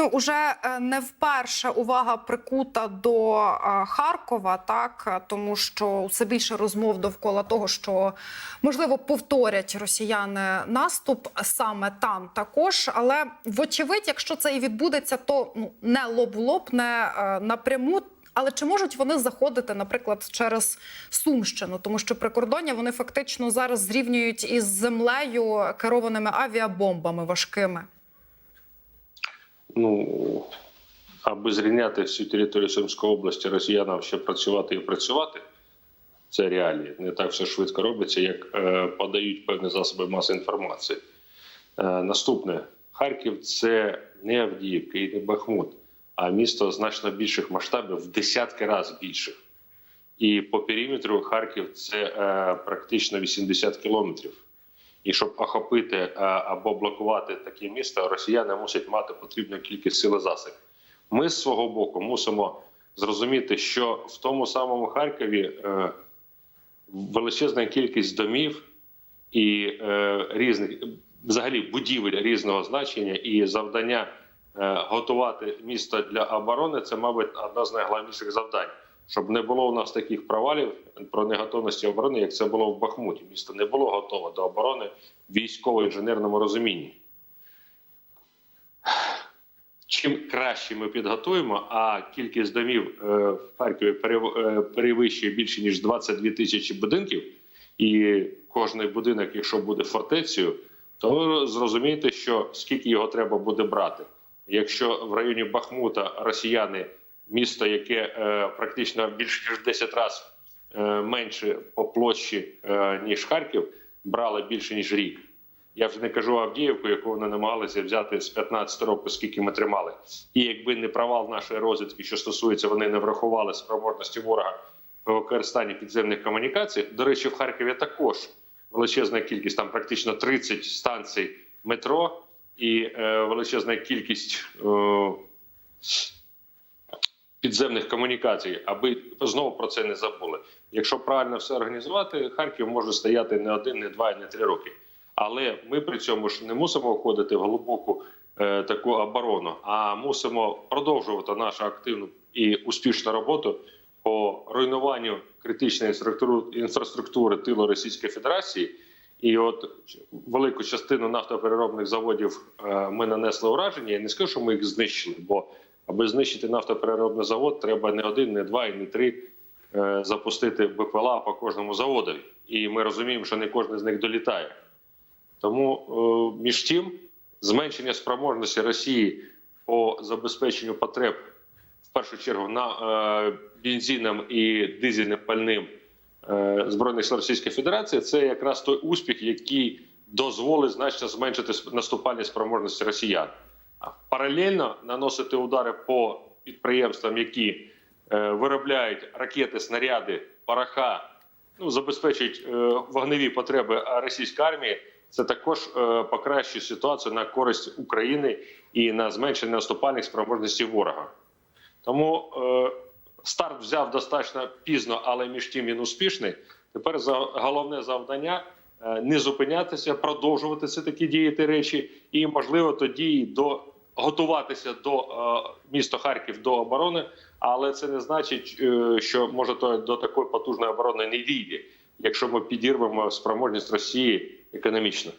Ну уже е, не вперше увага прикута до е, Харкова, так тому що все більше розмов довкола того, що можливо повторять росіяни наступ саме там також. Але вочевидь, якщо це і відбудеться, то ну не лоб в лоб, не е, напряму. Але чи можуть вони заходити, наприклад, через Сумщину, тому що прикордоння вони фактично зараз зрівнюють із землею керованими авіабомбами важкими. Ну аби зрівняти всю територію Сумської області росіянам ще працювати і працювати. Це реалії. Не так все швидко робиться, як е, подають певні засоби масової інформації. Е, наступне Харків це не Авдіївка і не Бахмут, а місто значно більших масштабів в десятки разів більших. І по периметру Харків це е, практично 80 кілометрів. І щоб охопити е, або блокувати таке місто, росіяни мусять мати потрібну кількість сил і засобів. Ми з свого боку мусимо зрозуміти, що в тому самому Харкові е, величезна кількість домів і е, різних взагалі будівель різного значення і завдання готувати місто для оборони це, мабуть, одна з найголовніших завдань. Щоб не було у нас таких провалів про неготовності оборони, як це було в Бахмуті. Місто не було готове до оборони в військово-інженерному розумінні. Чим краще ми підготуємо, а кількість домів е, в Харкові е, перевищує більше ніж 22 тисячі будинків, і кожний будинок, якщо буде фортецею, то зрозумійте, що скільки його треба буде брати. Якщо в районі Бахмута росіяни місто, яке е, практично більше ніж 10 разів е, менше по площі, е, ніж Харків, брали більше ніж рік. Я вже не кажу Авдіївку, яку вони намагалися взяти з 15 років, скільки ми тримали. І якби не провал нашої розвідки, що стосується, вони не врахували спроможності ворога в використанні підземних комунікацій. До речі, в Харкові також величезна кількість, там практично 30 станцій метро і е, величезна кількість е, підземних комунікацій, аби знову про це не забули. Якщо правильно все організувати, Харків може стояти не один, не два, не три роки. Але ми при цьому ж не мусимо входити в глибоку е, таку оборону, а мусимо продовжувати нашу активну і успішну роботу по руйнуванню критичної інфраструктури, тилу Російської Федерації. І от велику частину нафтопереробних заводів е, ми нанесли ураження. Я не скажу, що ми їх знищили, бо аби знищити нафтопереробний завод, треба не один, не два і не три е, запустити БПЛА по кожному заводові. І ми розуміємо, що не кожен з них долітає. Тому е, між тим, зменшення спроможності Росії по забезпеченню потреб в першу чергу на е, бензином і дизельним пальним збройних сил Російської Федерації, це якраз той успіх, який дозволить значно зменшити наступальні спроможності росіян. Паралельно наносити удари по підприємствам, які е, виробляють ракети, снаряди, пороха, ну забезпечують е, вогневі потреби російської армії. Це також е, покращує ситуацію на користь України і на зменшення наступальних спроможностей ворога. Тому старт взяв достатньо пізно, але між тим він успішний. Тепер за головне завдання не зупинятися, продовжувати це такі діяти речі, і можливо тоді і до готуватися до е, міста Харків до оборони, але це не значить, е, що може то до такої потужної оборони не дійде, якщо ми підірвемо спроможність Росії економічно.